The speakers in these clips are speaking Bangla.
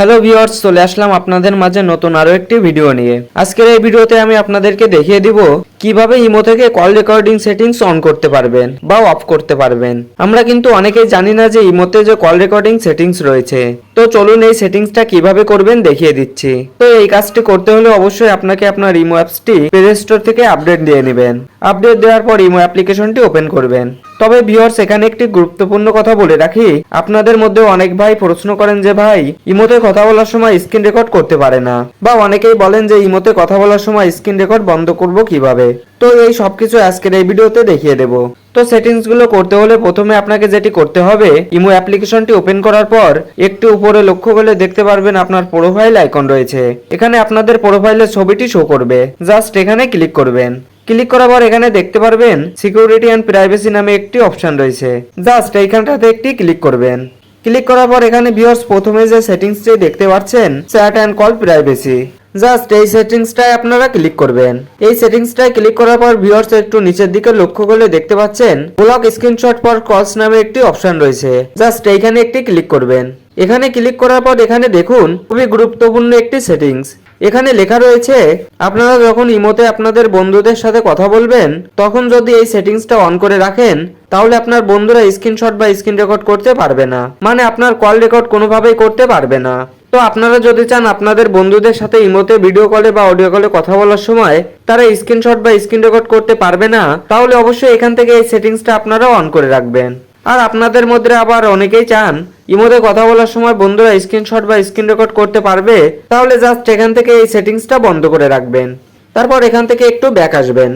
হ্যালো ভিউয়ার্স চলে আসলাম আপনাদের মাঝে নতুন আরও একটি ভিডিও নিয়ে। আজকের এই ভিডিওতে আমি আপনাদেরকে দেখিয়ে দিব কীভাবে ইমো থেকে কল রেকর্ডিং সেটিংস অন করতে পারবেন বা অফ করতে পারবেন? আমরা কিন্তু অনেকেই জানি না যে ইমোতে যে কল রেকর্ডিং সেটিংস রয়েছে। তো চলুন এই সেটিংসটা কীভাবে করবেন দেখিয়ে দিচ্ছি। তো এই কাজটি করতে হলে অবশ্যই আপনাকে আপনার ইমো অ্যাপসটি প্লে স্টোর থেকে আপডেট দিয়ে নেবেন। আপডেট দেওয়ার পর ইমো অ্যাপ্লিকেশনটি ওপেন করবেন। তবে ভিউয়ার্স এখানে একটি গুরুত্বপূর্ণ কথা বলে রাখি, আপনাদের মধ্যে অনেক ভাই প্রশ্ন করেন যে, ভাই ইমোতে কথা বলার সময় স্ক্রিন রেকর্ড করতে পারে না? বা অনেকেই বলেন যে ইমোতে কথা বলার সময় স্ক্রিন রেকর্ড বন্ধ করব কীভাবে? তো এই সবকিছু আজকের এই ভিডিওতে দেখিয়ে দেব। তো সেটিংসগুলো করতে হলে প্রথমে আপনাকে যেটি করতে হবে, ইমো অ্যাপ্লিকেশনটি ওপেন করার পর একটু উপরে লক্ষ্য করলে দেখতে পারবেন আপনার প্রোফাইল আইকন রয়েছে। এখানে আপনাদের প্রোফাইলের ছবিটি শো করবে। জাস্ট এখানে ক্লিক করবেন। ক্লিক করার পর এখানে দেখতে পারবেন সিকিউরিটি অ্যান্ড প্রাইভেসি নামে একটি অপশন রয়েছে। জাস্ট এইখানটাতে একটি ক্লিক করবেন। ক্লিক করার পর এখানে ভিউয়ার্স প্রথমে যে সেটিংসটি দেখতে পাচ্ছেন chat and call privacy just এই সেটিংসটায় আপনারা ক্লিক করবেন। এই সেটিংসটায় ক্লিক করার পর ভিউয়ার্স একটু নিচের দিকে লক্ষ্য করলে দেখতে পাচ্ছেন ব্লক স্ক্রিনশট ফর কলস নামে একটি অপশন রয়েছে। জাস্ট এইখানে একটি ক্লিক করবেন। এখানে ক্লিক করার পর এখানে দেখুন, খুবই গুরুত্বপূর্ণ একটি সেটিংস এখানে লেখা রয়েছে, আপনারা যখন ইমোতে আপনাদের বন্ধুদের সাথে কথা বলবেন, তখন যদি এই সেটিংসটা অন করে রাখেন, তাহলে আপনার বন্ধুরা স্ক্রিনশট বা স্ক্রিন রেকর্ড করতে পারবে না। মানে আপনার কল রেকর্ড কোনোভাবেই করতে পারবে না। তো আপনারা যদি চান আপনাদের বন্ধুদের সাথে ইমোতে ভিডিও কলে বা অডিও কলে কথা বলার সময় তারা স্ক্রিনশট বা স্ক্রিন রেকর্ড করতে পারবে না, তাহলে অবশ্যই এখান থেকে এই সেটিংসটা আপনারা অন করে রাখবেন। আর আপনাদের মধ্যে আবার অনেকেই চান ইমোতে কথা বলার সময় বন্ধুরা স্ক্রিনশট বা স্ক্রিন রেকর্ড করতে পারবে, তাহলে জাস্ট এখান থেকে এই সেটিংসটা বন্ধ করে রাখবেন। তারপর এখান থেকে একটু ব্যাক আসবেন।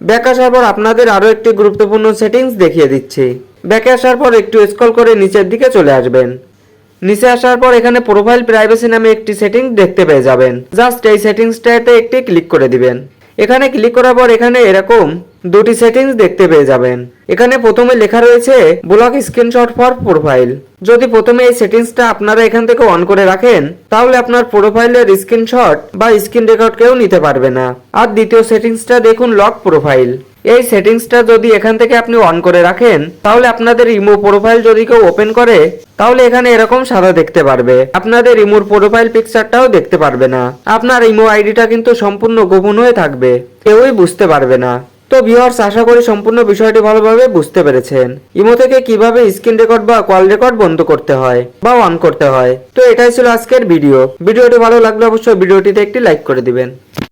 ব্যাক আসার পর আপনাদের আরও একটি গুরুত্বপূর্ণ সেটিংস দেখিয়ে দিচ্ছি। ব্যাকে আসার পর একটু স্ক্রল করে নিচের দিকে চলে আসবেন। নিচে আসার পর এখানে প্রোফাইল প্রাইভেসি নামে একটি সেটিং দেখতে পেয়ে যাবেন। জাস্ট এই সেটিংসটাতে একটি ক্লিক করে দিবেন। এখানে ক্লিক করার পর এখানে এরকম দুটি সেটিংস দেখতে পেয়ে যাবেন। এখানে প্রথমে লেখা রয়েছে ব্লক স্ক্রিনশট ফর প্রোফাইল যদি প্রথমে এই সেটিংসটা আপনারা এখান থেকে অন করে রাখেন, তাহলে আপনার প্রোফাইলের স্ক্রিনশট বা স্ক্রিন রেকর্ড কেউ নিতে পারবে না। আর দ্বিতীয় সেটিংসটা দেখুন লক প্রোফাইল এই সেটিংসটা যদি এখান থেকে আপনি অন করে রাখেন, তাহলে আপনাদের ইমো প্রোফাইল যদি কেউ ওপেন করে, তাহলে এখানে এরকম সাদা দেখতে পারবে। আপনাদের ইমোর প্রোফাইল পিকচারটাও দেখতে পারবে না। আপনার ইমো আইডিটা কিন্তু সম্পূর্ণ গোপন হয়ে থাকবে। কেউই বুঝতে পারবে না। তো ভিউয়ার্স আশা করি সম্পূর্ণ বিষয়টি ভালোভাবে বুঝতে পেরেছেন। ইমো থেকে কীভাবে স্ক্রিন রেকর্ড বা কল রেকর্ড বন্ধ করতে হয় বা অন করতে হয়। তো এটাই ছিল আজকের ভিডিও ভিডিওটি ভালো লাগলে অবশ্যই ভিডিওটিতে একটি লাইক করে দিবেন।